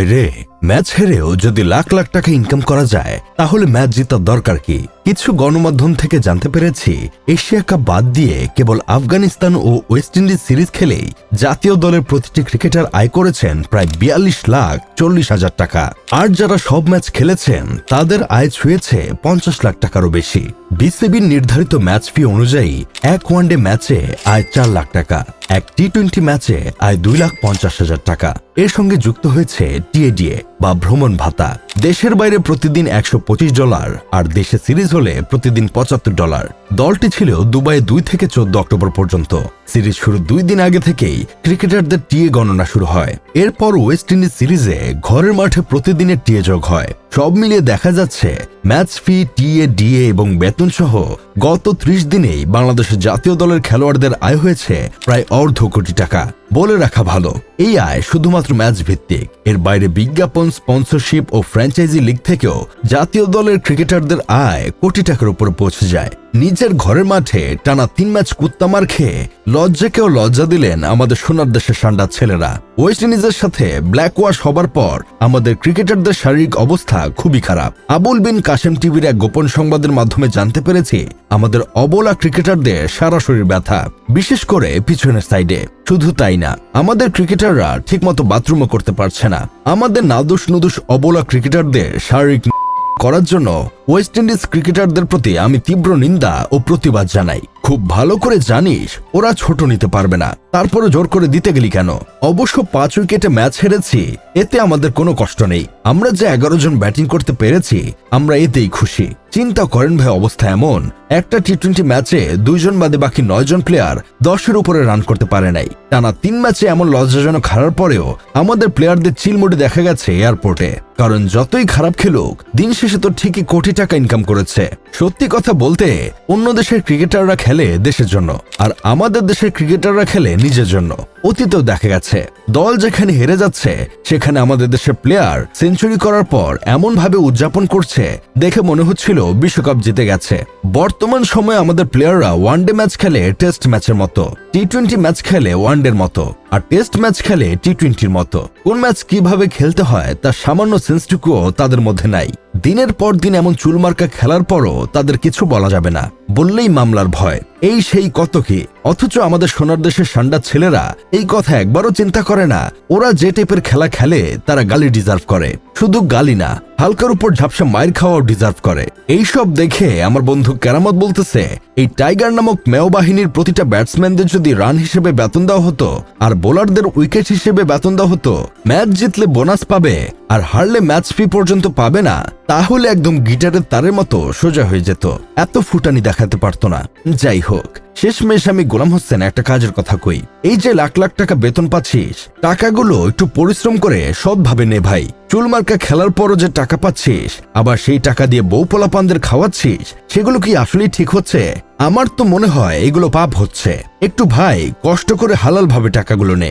হায় রে। ম্যাচ হেরেও যদি লাখ লাখ টাকা ইনকাম করা যায়, তাহলে ম্যাচ জেতার দরকার কি? কিছু গণমাধ্যম থেকে জানতে পেরেছি, এশিয়া কাপ বাদ দিয়ে কেবল আফগানিস্তান ও ওয়েস্ট ইন্ডিজ সিরিজ খেলেই জাতীয় দলের প্রতিটি ক্রিকেটার আয় করেছেন প্রায় বিয়াল্লিশ লাখ চল্লিশ হাজার টাকা। আর যারা সব ম্যাচ খেলেছেন, তাদের আয় ছুঁয়েছে পঞ্চাশ লাখ টাকারও বেশি। বিসিবির নির্ধারিত ম্যাচ ফি অনুযায়ী এক ওয়ানডে ম্যাচে আয় চার লাখ টাকা, এক টি টোয়েন্টি ম্যাচে আয় দুই লাখ পঞ্চাশ হাজার টাকা। এর সঙ্গে যুক্ত হয়েছে টিএডিএ বা ভ্রমণ ভাতা। দেশের বাইরে প্রতিদিন একশো পঁচিশ ডলার আর দেশে সিরিজ হলে প্রতিদিন পঁচাত্তর ডলার। দলটি ছিল দুবাই দুই থেকে চোদ্দ অক্টোবর পর্যন্ত। সিরিজ শুরু দুই দিন আগে থেকেই ক্রিকেটারদের টিএ গণনা শুরু হয়। এরপর ওয়েস্ট ইন্ডিজ সিরিজে ঘরের মাঠে প্রতিদিনের টিএ যোগ হয়। সব মিলিয়ে দেখা যাচ্ছে, ম্যাচ ফি, টিএ, ডিএ এবং বেতন সহ গত ত্রিশ দিনেই বাংলাদেশের জাতীয় দলের খেলোয়াড়দের আয় হয়েছে প্রায় অর্ধ কোটি টাকা। বলে রাখা ভালো, এই আয় শুধুমাত্র ম্যাচ ভিত্তিক। এর বাইরে বিজ্ঞাপন, স্পন্সরশিপ ও ফ্র্যাঞ্চাইজি লিগ থেকেও জাতীয় দলের ক্রিকেটারদের আয় কোটি টাকার উপর পৌঁছে যায়। নিজের ঘরের মাঠে টানা তিন ম্যাচ কুত্তামার খেয়ে লজ্জাকেও লজ্জা দিলেন আমাদের সোনার দেশের সান্ডার ছেলেরা। ওয়েস্ট ইন্ডিজের সাথে ব্ল্যাক ওয়াশ হবার পর আমাদের ক্রিকেটারদের শারীরিক অবস্থা খুবই খারাপ। আবুল বিন কাশেম টিভির এক গোপন সংবাদের মাধ্যমে জানতে পেরেছি আমাদের অবলা ক্রিকেটারদের সারা শরীর ব্যথা, বিশেষ করে পিছনের সাইডে। শুধু তাই না, আমাদের ক্রিকেটাররা ঠিকমতো বাথরুমও করতে পারছে না। আমাদের নাদুস নুদুস অবলা ক্রিকেটারদের শারীরিক করার জন্য ওয়েস্ট ইন্ডিজ ক্রিকেটারদের প্রতি আমি তীব্র নিন্দা ও প্রতিবাদ জানাই। খুব ভালো করে জানিস, ওরা ছোট নিতে পারবে না। তারপরে জোর করে দিতে গেলি কেন? অবশ্য পাঁচ উইকেটে ম্যাচ হেরেছি। এতে আমাদের কোনো কষ্ট নেই। আমরা যে এগারো জন ব্যাটিং করতে পেরেছি, আমরা এতেই খুশি। চিন্তা করেন ভাই, অবস্থা এমন। একটা টি টোয়েন্টি ম্যাচে দুইজন বাদে বাকি নয় জন প্লেয়ার দশের উপরে রান করতে পারে নাই। টানা তিন ম্যাচে এমন লজ্জাজনক হারার পরেও আমাদের প্লেয়ারদের চিলমুড়ে দেখা গেছে এয়ারপোর্টে কারণ যতই খারাপ খেলুক, দিন শেষে তো ঠিকই কোটি টাকা ইনকাম করেছে। সত্যি কথা বলতে, অন্য দেশের ক্রিকেটাররা খেলে দেশের জন্য, আর আমাদের দেশের ক্রিকেটাররা খেলে নিজের জন্য। অতীতেও দেখা গেছে। দল যেখানে হেরে যাচ্ছে, সেখানে আমাদের দেশের প্লেয়ার সেঞ্চুরি করার পর এমনভাবে উদযাপন করছে, দেখে মনে হচ্ছিল বিশ্বকাপ জিতে গেছে। বর্তমান সময়ে আমাদের প্লেয়াররা ওয়ানডে ম্যাচ খেলে টেস্ট ম্যাচের মতো টি টোয়েন্টি ম্যাচ খেলে ওয়ানডের মতো। আর টেস্ট ম্যাচ খেলে টি টোয়েন্টির মতো। কোন ম্যাচ কীভাবে খেলতে হয়, তার সামান্য সেন্সটুকুও তাদের মধ্যে নাই। দিনের পর দিন এমন চুলমার্কা খেলার পরও তাদের কিছু বলা যাবে না। বললেই মামলার ভয়। এই সেই কত কি অথচ আমাদের সোনার দেশের সান্ডা ছেলেরা এই কথা একবারও চিন্তা করে না। ওরা যে টাইপের খেলা খেলে, তারা গালি ডিজার্ভ করে। শুধু গালি না, হালকার উপর ঝাপসা মায়ের খাওয়াও ডিজার্ভ করে। এইসব দেখে আমার বন্ধু কেরামত বলতেছে, এই টাইগার নামক মেয় বাহিনীর প্রতিটা ব্যাটসম্যানদের যদি রান হিসেবে বেতন দেওয়া হতো, আর বোলারদের উইকেট হিসেবে বেতন দেওয়া হতো, ম্যাচ জিতলে বোনাস পাবে। আর হারলে ম্যাচ ফি পর্যন্ত পাবে না, তাহলে একদম গিটারের তারের মতো সোজা হয়ে যেত। এত ফুটানি দেখাতে পারতো না। যাই হোক, শেষমেশ আমি গোলাম হোসেন একটা কাজের কথা কই। এই যে লাখ লাখ টাকা বেতন পাচ্ছিস, টাকাগুলো একটু পরিশ্রম করে সৎভাবে নে ভাই। চুলমার্কা খেলার পরও যে টাকা পাচ্ছিস, আবার সেই টাকা দিয়ে বউ পোলাপানদের খাওয়াচ্ছিস, সেগুলো কি আসলেই ঠিক হচ্ছে? আমার তো মনে হয় এগুলো পাপ হচ্ছে। একটু ভাই, কষ্ট করে হালাল ভাবে টাকাগুলো নে।